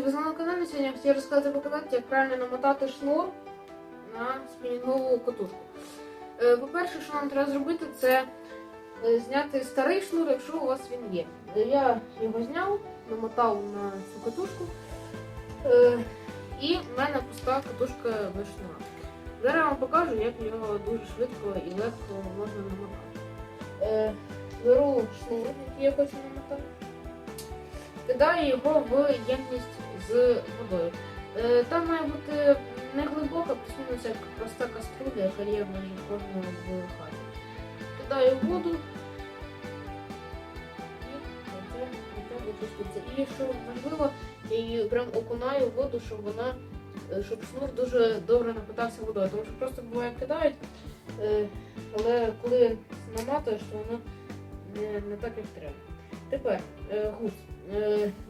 друзі, ви на каналі. Сьогодні я хотів розказати показати, як правильно намотати шнур на спінінгову катушку. Е, По-перше, що нам треба зробити, це е, зняти старий шнур, якщо у вас він є. Е, Я його зняв, намотав на цю катушку. І в мене пуста катушка без шнура. Зараз я вам покажу, як його дуже швидко і легко можна намотати. Беру шнур, який я хочу намотати. Кидаю його в ємність з водою. Е, Там має бути не глибока, плюс як проста каструля, яка є в кожного в хаті. Кидаю воду і. І що важливо, я її прям окунаю в воду, щоб вона, е, щоб шнур дуже добре напитався водою. Тому що просто буває кидають, е, але коли наматуєш, то воно не, не так як треба. Тепер. Е,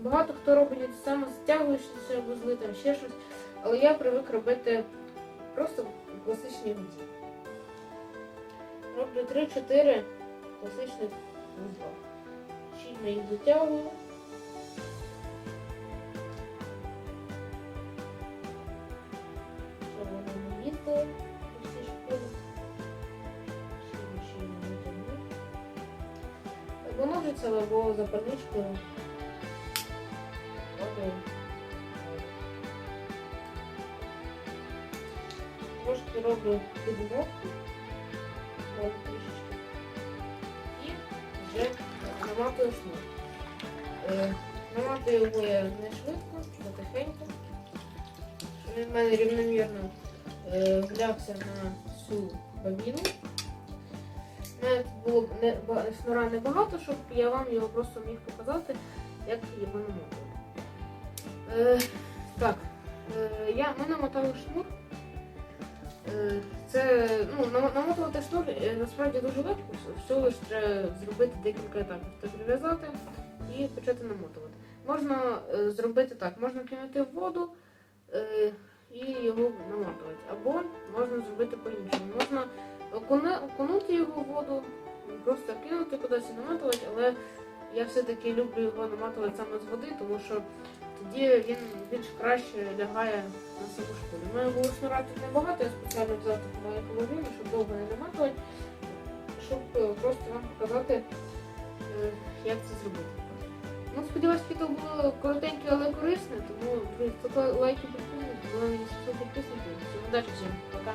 Багато хто робить саме стягуючися вузли, там ще щось, але я привик робити просто класичні гудзі. Роблю 3-4 класичних вузла. Щільно їх затягую. Щоб воно не. Або ножицями, або. Окей. Трошки роблю трішечки. І вже наматую шнур. Наматую його я не швидко, потихеньку. Він в мене рівномірно е, на всю бобіну. У мене тут було не, шнура небагато, щоб я вам його просто міг показати, як його намотувати. Е, так, е, я, ми намотали шнур. Е, це, ну, нам- намотувати шнур насправді дуже легко, всього лише треба зробити декілька етапів. Це прив'язати і почати намотувати. Можна зробити так, можна кинути в воду і його намотувати. Або можна зробити по-іншому. Можна окуне- окунути його в воду, просто кинути кудись і намотувати, але я все-таки люблю його наматувати саме з води, тому що тоді він більш краще лягає на саму школу. У мене було шнура небагато, я спеціально взяла таку маленьку вагину, щоб довго не наматувати, щоб е, просто вам показати, е, як це зробити. Ну, сподіваюсь, відео було коротеньке, але корисне, тому друзі, лайки підписуйтесь, 100 підписників. Всім удачі всім, пока.